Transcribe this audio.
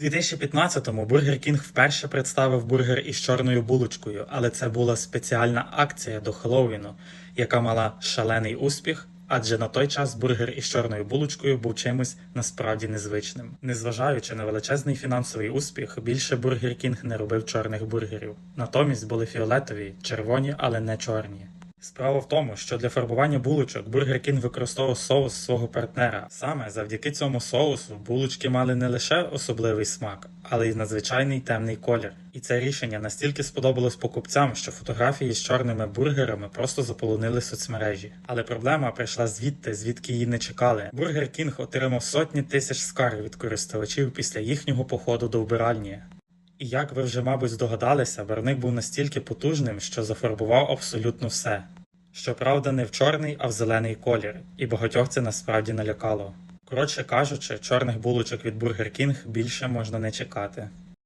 У 2015-му Бургер Кінг вперше представив бургер із чорною булочкою, але це була спеціальна акція до Хеллоуіну, яка мала шалений успіх. Адже на той час бургер із чорною булочкою був чимось насправді незвичним. Незважаючи на величезний фінансовий успіх, більше Бургер Кінг не робив чорних бургерів. Натомість були фіолетові, червоні, але не чорні. Справа в тому, що для фарбування булочок Бургер Кінг використовував соус свого партнера. Саме завдяки цьому соусу булочки мали не лише особливий смак, але й надзвичайний темний колір. І це рішення настільки сподобалось покупцям, що фотографії з чорними бургерами просто заполонили соцмережі. Але проблема прийшла звідти, звідки її не чекали. Бургер Кінг отримав сотні тисяч скарг від користувачів після їхнього походу до вбиральні. І як ви вже, мабуть, здогадалися, барвник був настільки потужним, що зафарбував абсолютно все. Щоправда, не в чорний, а в зелений колір, і багатьох це насправді налякало. Коротше кажучи, чорних булочок від Burger King більше можна не чекати.